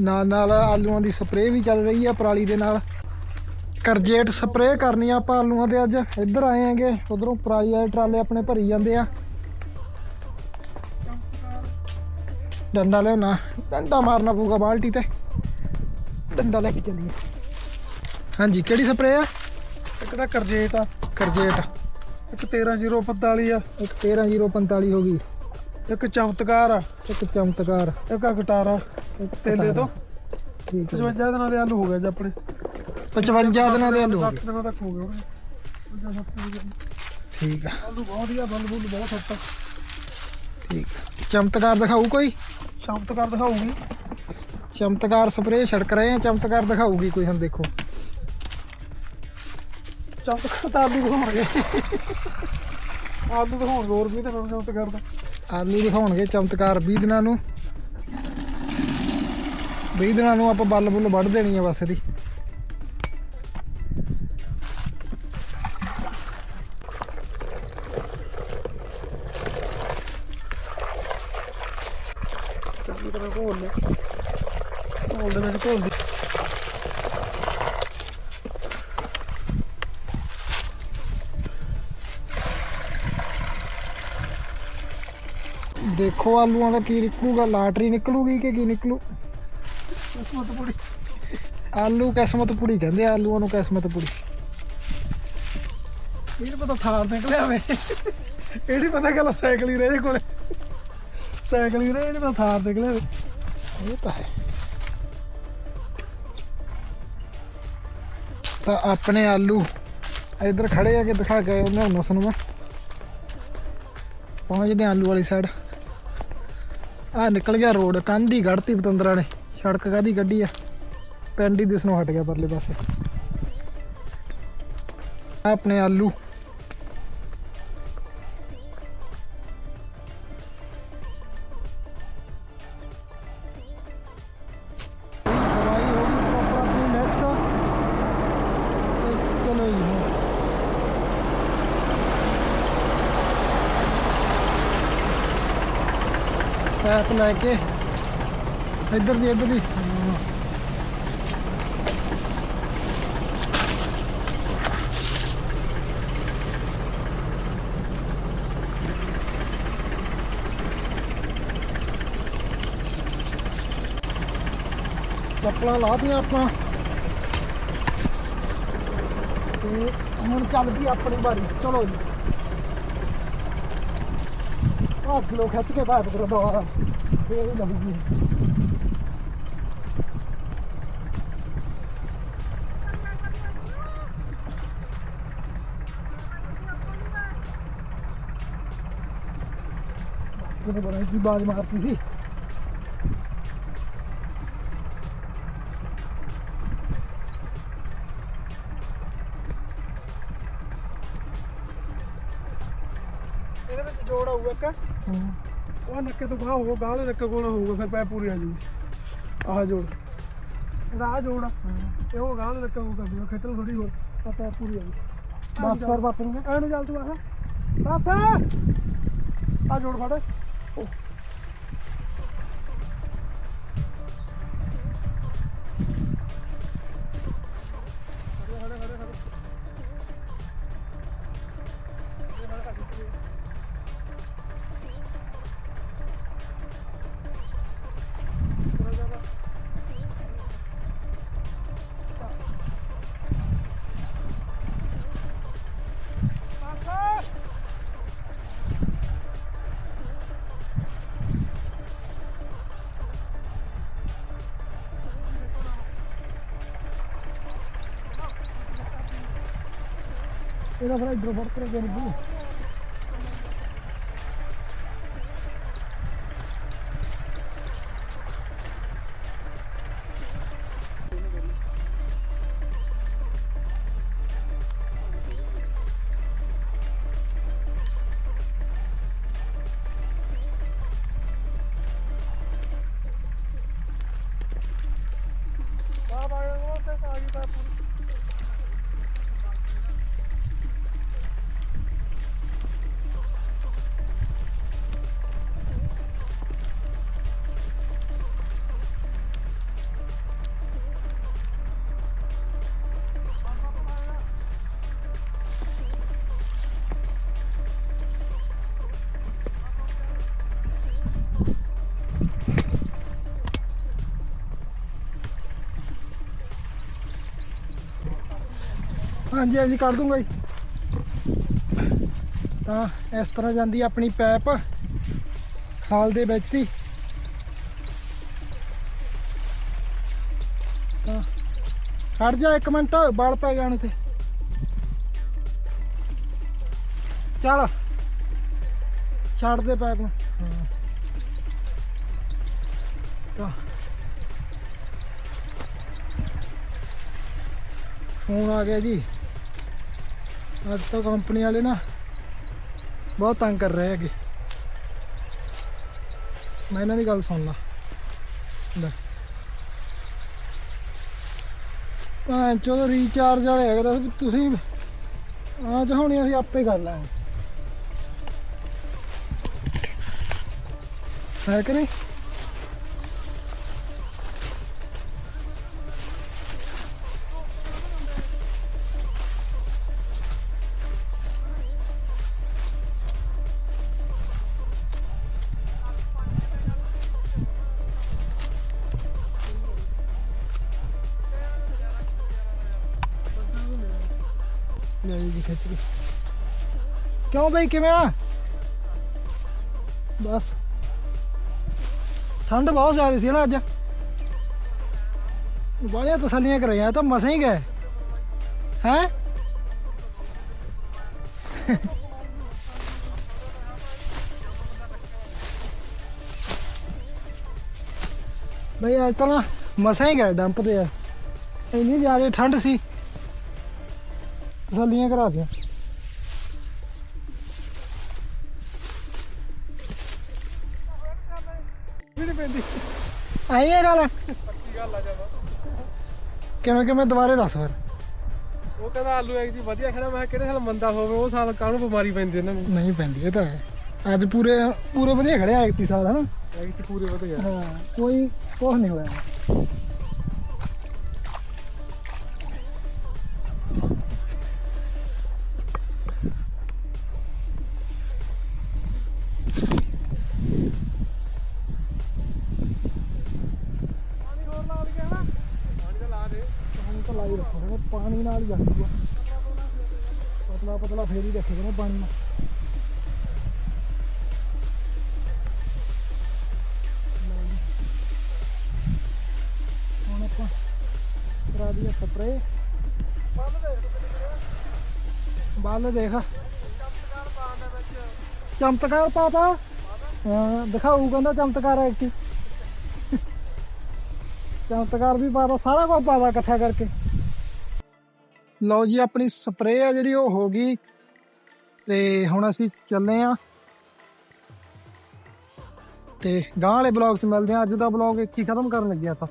ਨਾਲ ਨਾਲ ਆਲੂਆਂ ਦੀ ਸਪਰੇਅ ਵੀ ਚੱਲ ਰਹੀ ਆ ਪਰਾਲੀ ਦੇ ਨਾਲ। ਕਰਜੇਟ ਸਪਰੇਅ ਕਰਨੀ ਆ ਆਪਾਂ ਆਲੂਆਂ ਦੇ ਅੱਜ। ਇੱਧਰ ਆਏ ਆਂਗੇ ਉਧਰੋਂ ਪਰਾਲੀ ਵਾਲੇ ਟਰਾਲੇ ਆਪਣੇ ਭਰੀ ਜਾਂਦੇ ਆ। ਡੰਡਾ ਲਿਆਉਣਾ ਡੰਡਾ ਮਾਰਨਾ ਪਊਗਾ ਬਾਲਟੀ ਤੇ। ਡੰਡਾ ਲੈ ਕੇ ਚੱਲੀਏ। ਹਾਂਜੀ ਕਿਹੜੀ ਸਪਰੇਅ ਆ? ਇੱਕ ਤਾਂ ਕਰਜੇਟ ਆ। ਕਰਜੇਟ। ਇੱਕ 13045 ਆ। ਇੱਕ 13045 ਹੋ ਗਈ। ਇੱਕ ਚਮਤਕਾਰ ਆ। ਇੱਕ ਚਮਤਕਾਰ। ਇੱਕ ਗਟਾਰਾ। ਤੇਲੇ ਤੋਂ? ਠੀਕ ਹੈ 55 ਦਿਨਾਂ ਦੇ ਆਲੂ ਹੋ ਗਏ ਜੀ ਆਪਣੇ। 55 ਦਿਨਾਂ ਦੇ ਆਲੂ ਹੋ 60 ਦਿਨਾਂ ਤੱਕ ਹੋ ਗਏ ਹੋਣੇ। 50 60 ਦਿਨ। ਠੀਕ ਆ। ਆਲੂ ਬਹੁਤ ਹੀ ਆ ਬੱਲ ਬੁੱਲ ਬਹੁਤ ਸੱਤ ਠੀਕ ਆ। ਚਮਤਕਾਰ ਦਿਖਾਊ ਕੋਈ? ਚਮਤਕਾਰ ਦਿਖਾਊਗੀ। ਚਮਤਕਾਰ ਸਪਰੇਅ ਛੜਕ ਰਹੇ ਆ ਚਮਤਕਾਰ ਦਿਖਾਊਗੀ ਕੋਈ ਹੁਣ ਦੇਖੋ। ਚਮਤਕਾਰ ਤਾਂ ਆਲੂ ਦਿਖਾਉਣਗੇ। ਆਲੂ ਦਿਖਾਉਣਗੇ ਹੋਰ ਵੀ ਤੇ ਚਮਤਕਾਰ ਦਾ। ਆਲੂ ਦਿਖਾਉਣਗੇ ਚਮਤਕਾਰ 20 ਦਿਨਾਂ ਨੂੰ। 20 ਦਿਨਾਂ ਨੂੰ ਆਪਾਂ ਬੱਲ ਬੁੱਲ ਵੱਢ ਦੇਣੀ ਆ ਬਸ ਇਹਦੀ। ਚੰਗੀ ਤਰ੍ਹਾਂ ਘੋਲ ਲੈ। ਘੋਲ ਦੇ ਵਿੱਚ ਘੋਲ ਦੀ। ਦੇਖੋ ਆਲੂਆਂ ਦਾ ਕੀ ਨਿਕਲੂਗਾ ਲਾਟਰੀ ਨਿਕਲੂਗੀ ਕਿ ਕੀ ਨਿਕਲੂ? ਕਿਸਮਤ ਪੂਰੀ ਆਲੂ ਕਿਸਮਤ ਪੁੜੀ ਕਹਿੰਦੇ ਆ, ਆਲੂਆਂ ਨੂੰ ਕਿਸਮਤ ਪੁੜੀ। ਇਹ ਪਤਾ ਥਾਰ ਨਿਕਲਿਆ ਵੇ। ਇਹ ਪਤਾ ਕਿ ਸਾਈਕਲ ਹੀ ਰਹੇ ਕੋਲੇ। ਸਾਈਕਲ ਹੀ ਰਹੇ ਇਹ ਪਤਾ ਥਾਰ ਨਿਕਲਿਆ ਵੇ। ਇਹ ਤਾਂ ਹੈ। ਤਾਂ ਆਪਣੇ ਆਲੂ ਇੱਧਰ ਖੜੇ ਆ ਕੇ ਦਿਖਾ ਕੇ ਉਹਨੇ ਹੁਣ ਉਸ ਮੈਂ। ਪਹੁੰਚਦੇ ਆਲੂ ਵਾਲੀ ਸਾਈਡ ਆ ਨਿਕਲ ਗਿਆ ਰੋਡ ਕੰਧ ਹੀ ਕੱਢਤੀ ਪਤੰਦਰਾਂ ਨੇ। ਸੜਕ ਕਾਦੀ ਗੱਡੀ ਆ? ਪਿੰਡ ਹੀ ਦਿਸਣੋਂ ਹਟ ਗਿਆ ਪਰਲੇ ਪਾਸੇ। ਆਪਣੇ ਆਲੂ। ਦਵਾਈ ਪੈਪ ਲੈ ਕੇ। ਇੱਧਰ ਦੀ ਇੱਧਰ ਦੀ। ਹਾਂ। ਚੱਪਲਾਂ ਲਾਤੀਆਂ ਆਪਾਂ। ਤੇ ਹੁਣ ਚੱਲਦੀ ਆਪਣੀ ਵਾਰੀ। ਚਲੋ ਜੀ। ਆਹ ਕਿਲੋ ਖਿੱਚ ਕੇ ਬਾਹਰ ਕਰੋ। ਫੇਰ ਲੱਗੂਗੀ ਕਿਹਨੇ ਬਣਾ ਕੀ ਬਾਜ ਮਾਰਤੀ ਸੀ। ਇਹਦੇ ਵਿੱਚ ਜੋੜ ਆਊਗਾ ਇੱਕ। ਉਹ ਨੱਕੇ ਤੋਂ ਗਾਹ ਹੋਊਗਾ ਗਾਹ ਦੇ ਨੱਕੇ ਕੋਲ ਹੋਊਗਾ ਫਿਰ ਪੈ ਪੂਰੀ ਆ ਜੂਗੀ ਆਹ ਜੋੜ। ਇਹਦਾ ਆਹ ਜੋੜ ਆ। ਉਹ ਗਾਹ ਦੇ ਨੱਕੇ ਕੋਲ ਕਰ ਦਿਓ ਖੇਤਲ ਥੋੜੀ ਹੋਰ ਤਾਂ ਪੈ ਪੂਰੀ ਆ ਜੂ ਬਸ ਕਰ ਬਾਪੂ ਨੂੰ ਐਨੂੰ ਚੱਲ ਤੂੰ ਆਹ ਪਾਪਾ ਆ ਜੋੜ ਫੜ। ਉਹ। ਇਹਦਾ ਫਿਰ ਇਧਰੋਂ ਫੜ ਕੇ ਗਏ ਬੂ ਹਾਂਜੀ ਹਾਂਜੀ ਕੱਢ ਦੂੰਗਾ ਜੀ। ਤਾਂ ਇਸ ਤਰ੍ਹਾਂ ਜਾਂਦੀ ਆਪਣੀ ਪੈਪ ਖਾਲ ਦੇ ਵਿੱਚ ਦੀ। ਤਾਂ ਖੜ ਜਾ ਇੱਕ ਮਿੰਟ ਬਲ ਪੈ ਜਾਣ ਤੇ। ਚੱਲ, ਛੱਡ ਦੇ ਪੈਪ ਨੂੰ। ਤਾਂ ਫੋਨ ਆ ਗਿਆ ਜੀ। ਅੱਜ ਤਾਂ ਕੰਪਨੀ ਵਾਲੇ ਨਾ ਬਹੁਤ ਤੰਗ ਕਰ ਰਹੇ ਹੈਗੇ। ਮੈਂ ਇਹਨਾਂ ਦੀ ਗੱਲ ਸੁਣ ਲਾ। ਲੈ। ਹਾਂ ਚਲੋ ਰੀਚਾਰਜ ਵਾਲੇ ਹੈਗੇ, ਦੱਸ ਵੀ ਤੁਸੀਂ ਆ ਚਾਹੁੰਦੇ ਅਸੀਂ ਆਪੇ ਕਰ ਲਾਂਗੇ। ਹੈ ਕਿ ਨਹੀਂ? ਲੈ ਜੀ ਖਿੱਚ ਕੇ। ਕਿਉਂ ਬਈ, ਕਿਵੇਂ ਆ? ਬਸ। ਠੰਡ ਬਹੁਤ ਜ਼ਿਆਦਾ ਸੀ ਨਾ ਅੱਜ। ਬੜੀਆਂ ਤਸੱਲੀਆਂ ਕਰਾਈਆਂ ਤਾਂ ਮਸਾਂ ਹੀ ਗਏ। ਹੈ? ਬਈ, ਅੱਜ ਤਾਂ ਨਾ ਮਸਾਂ ਹੀ ਗਏ, ਡੰਪ ਤੇ ਆ। ਇੰਨੀ ਜ਼ਿਆਦਾ ਠੰਡ ਸੀ। ਤਸੱਲੀਆਂ ਕਰਾ ਦਿਆਂ। ਵੀ ਨਹੀਂ ਪੈਂਦੀ। ਆਈ ਇਹ ਗੱਲ? ਕੀ ਗੱਲ ਆ ਜਾਵਾ ਕਿਵੇਂ ਕਿਵੇਂ? ਦੁਬਾਰੇ ਦੱਸ ਫਿਰ। ਉਹ ਕਹਿੰਦਾ ਆਲੂ ਦੀ ਵਧੀਆ ਖੜਾ। ਮੈਂ ਕਿਹਾ ਕਿਹੜੇ ਸਾਲ ਮੰਦਾ ਹੋਵੇ ਉਹ ਸਾਲ ਕਾਹਨੂੰ ਬਿਮਾਰੀ ਪੈਂਦੀ ਇਹਨਾਂ ਨੂੰ? ਨਹੀਂ ਪੈਂਦੀ ਇਹ ਤਾਂ ਹੈ। ਅੱਜ ਪੂਰੇ ਪੂਰੇ ਵਧੀਆ ਖੜਿਆ ਇੱਕ ਸਾਲ ਹਨਾ? ਤੇ ਪੂਰੇ ਵਧੀਆ। ਹਾਂ ਕੋਈ ਕੁਛ ਨਹੀਂ ਹੋਇਆ। ਨਾਲ ਹੀ ਜਾਂਦੀ ਆ। ਪਤਲਾ ਪਤਲਾ ਫੇਰ ਹੀ ਰੱਖੇ ਕਹਿੰਦੇ ਪਾਣੀ। ਨਾਲ ਹੁਣ ਆਪਾਂ ਕਰਾ ਦਈਏ ਸਪਰੇ ਬਾਲ ਦੇਖ। ਚਮਤਕਾਰ ਪਾਣ ਚਮਤਕਾਰ ਪਾਤਾ। ਹਾਂ, ਦਿਖਾਊ ਕਹਿੰਦਾ ਚਮਤਕਾਰ ਹੈ ਚਮਤਕਾਰ ਵੀ ਪਾਤਾ, ਸਾਰਾ ਕੁਝ ਪਾਤਾ ਇਕੱਠਾ ਕਰਕੇ। ਲਓ ਜੀ, ਆਪਣੀ ਸਪਰੇਅ ਆ ਜਿਹੜੀ ਉਹ ਹੋ ਗਈ। ਤੇ ਹੁਣ ਅਸੀਂ ਚੱਲੇ ਆ। ਤੇ ਗਾਂ ਵਾਲੇ ਬਲੌਗ 'ਚ ਮਿਲਦੇ ਆ। ਅੱਜ ਦਾ ਬਲੌਗ ਇੱਕ ਹੀ ਖਤਮ ਕਰਨ ਲੱਗਿਆ ਆਪਾਂ